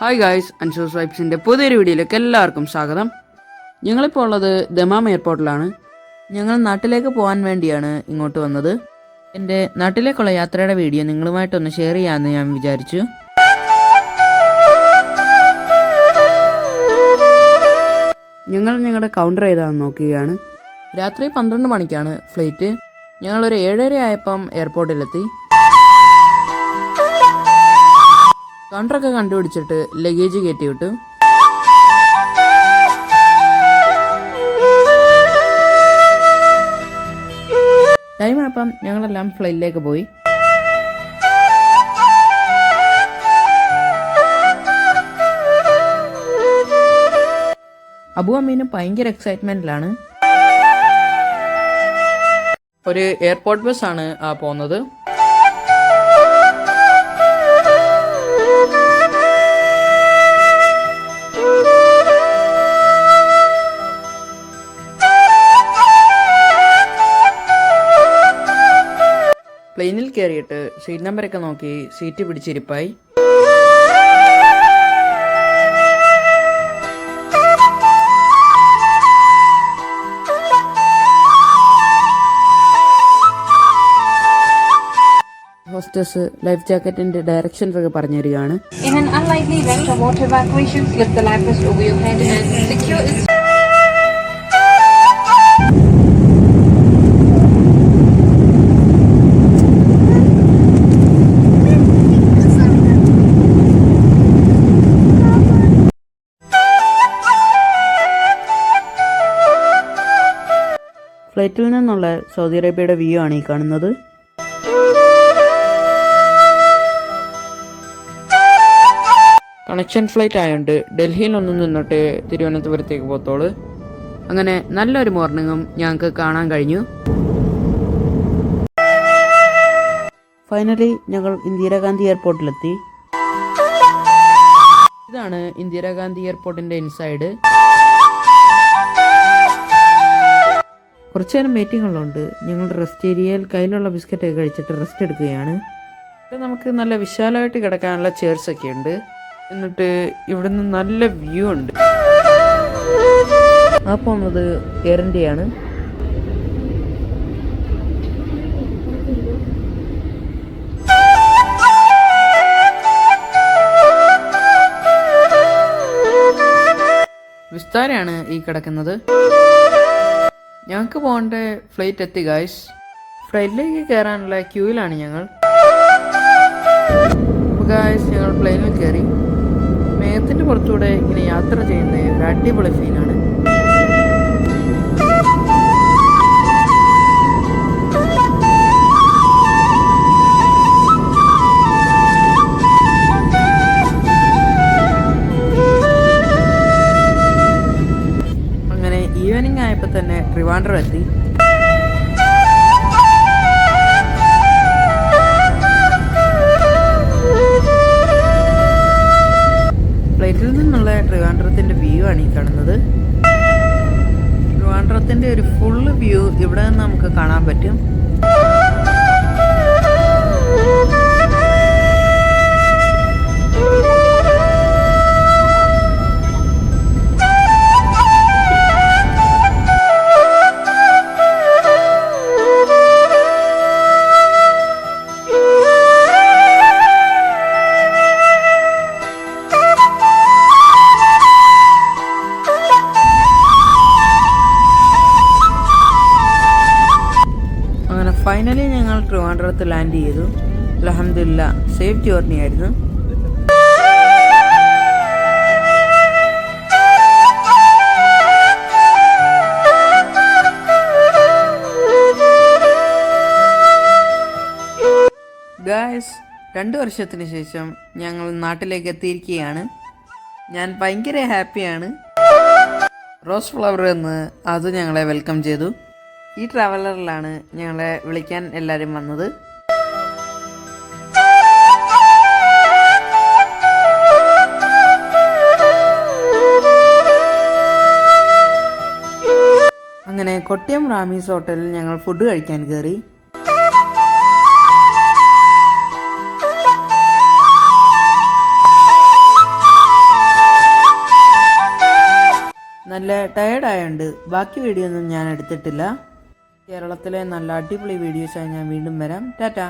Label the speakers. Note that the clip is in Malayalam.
Speaker 1: ഹായ് ഗായ്സ് അൻഷോസ് വൈബ്സിന്റെ പുതിയൊരു വീഡിയോയിലേക്ക് എല്ലാവർക്കും സ്വാഗതം. ഞങ്ങളിപ്പോൾ ഉള്ളത് ദമാം എയർപോർട്ടിലാണ്. ഞങ്ങൾ നാട്ടിലേക്ക് പോകാൻ വേണ്ടിയാണ് ഇങ്ങോട്ട് വന്നത്. എന്റെ നാട്ടിലേക്കുള്ള യാത്രയുടെ വീഡിയോ നിങ്ങളുമായിട്ടൊന്ന് ഷെയർ ചെയ്യാമെന്ന് ഞാൻ വിചാരിച്ചു. ഞങ്ങൾ ഞങ്ങളുടെ കൗണ്ടർ ഏതാണെന്ന് നോക്കുകയാണ്. രാത്രി പന്ത്രണ്ട് മണിക്കാണ് ഫ്ലൈറ്റ് ഞങ്ങളൊരു ഏഴര ആയപ്പം എയർപോർട്ടിലെത്തി കൗണ്ടറൊക്കെ കണ്ടുപിടിച്ചിട്ട് ലഗേജ് കയറ്റി വിട്ടു. ടൈം ഞങ്ങളെല്ലാം ഫ്ലൈറ്റിലേക്ക് പോയി. അബു അമ്മീനും ഭയങ്കര എക്സൈറ്റ്മെന്റിലാണ് ഒരു എയർപോർട്ട് ബസ് ആണ് പോകുന്നത് പ്ലെയിനിൽ കയറിയിട്ട് സീറ്റ് നമ്പറൊക്കെ നോക്കി സീറ്റ് പിടിച്ചിരിപ്പായി. ഹോസ്റ്റസ് ലൈഫ് ജാക്കറ്റിന്റെ ഡയറക്ഷൻസ് ഒക്കെ പറഞ്ഞു തരികയാണ് ഫ്ലൈറ്റിൽ നിന്നുള്ള സൗദി അറേബ്യയുടെ വ്യൂ ആണ് ഈ കാണുന്നത്. കണക്ഷൻ ഫ്ലൈറ്റ് ആയതുകൊണ്ട് ഡൽഹിയിൽ ഒന്ന് നിന്നിട്ട് തിരുവനന്തപുരത്തേക്ക് പോത്തോൾ. അങ്ങനെ നല്ലൊരു മോർണിംഗും ഞങ്ങൾക്ക് കാണാൻ കഴിഞ്ഞു. ഫൈനലി ഞങ്ങൾ ഇന്ദിരാഗാന്ധി എയർപോർട്ടിലെത്തി. ഇതാണ് ഇന്ദിരാഗാന്ധി എയർപോർട്ടിന്റെ ഇൻസൈഡ്. കുറച്ചു നേരം ഉള്ളതുകൊണ്ട് ഞങ്ങൾ റെസ്റ്റ് ഏരിയയിൽ കയ്യിലുള്ള ബിസ്ക്കറ്റ് ഒക്കെ കഴിച്ചിട്ട് റെസ്റ്റ് എടുക്കുകയാണ്. ഇവിടെ നമുക്ക് നല്ല വിശാലമായിട്ട് കിടക്കാനുള്ള ചെയർസ് ഒക്കെ ഉണ്ട്. എന്നിട്ട് ഇവിടുന്ന് നല്ല വ്യൂ ഉണ്ട്. ആ പോകുന്നത് എയർ ഇന്ത്യയാണ് ഈ കിടക്കുന്നത്. ഞങ്ങൾക്ക് പോകേണ്ട? ഫ്ലൈറ്റ് എത്തി ഗായ്സ് ഫ്ലൈറ്റിലേക്ക് കയറാനുള്ള ക്യൂയിലാണ് ഞങ്ങൾ. ഗായ്സ് ഞങ്ങൾ പ്ലെയിനിൽ കയറി. മേഘത്തിന്റെ പുറത്തൂടെ ഇങ്ങനെ യാത്ര ചെയ്യുന്ന ഒരു അടിപൊളി ഫീലാണ് ട്രിവാൻഡ്രം എത്തി പ്ലേറ്റിൽ നിന്നുള്ള ട്രിവാൻഡ്രത്തിന്റെ വ്യൂ ആണ് ഈ കാണുന്നത്. ട്രിവാൻഡ്രത്തിന്റെ ഒരു ഫുള്ള് വ്യൂ ഇവിടെ നിന്ന് നമുക്ക് കാണാൻ പറ്റും. ഫൈനലി ഞങ്ങൾ ട്രിവാൻഡ്രത്ത് ലാൻഡ് ചെയ്തു. അലഹമില്ല സേഫ് ജേർണി ആയിരുന്നു. ഗായ്സ് രണ്ട് വർഷത്തിന് ശേഷം ഞങ്ങൾ നാട്ടിലേക്ക് എത്തിയിരിക്കുകയാണ്. ഞാൻ ഭയങ്കര ഹാപ്പിയാണ് റോസ് ഫ്ലവർ എന്ന് അത് ഞങ്ങളെ വെൽക്കം ചെയ്തു. ഈ ട്രാവലറിലാണ് ഞങ്ങളെ വിളിക്കാൻ എല്ലാവരും വന്നത്. അങ്ങനെ കൊട്ടിയം റാമീസ് ഹോട്ടലിൽ ഞങ്ങൾ ഫുഡ് കഴിക്കാൻ കയറി നല്ല ടയേർഡായോണ്ട് ബാക്കി വീഡിയോ ഒന്നും ഞാൻ എടുത്തിട്ടില്ല. കേരളത്തിലെ നല്ല അടിപൊളി വീഡിയോസായി ഞാൻ വീണ്ടും വരാം. ടാറ്റ.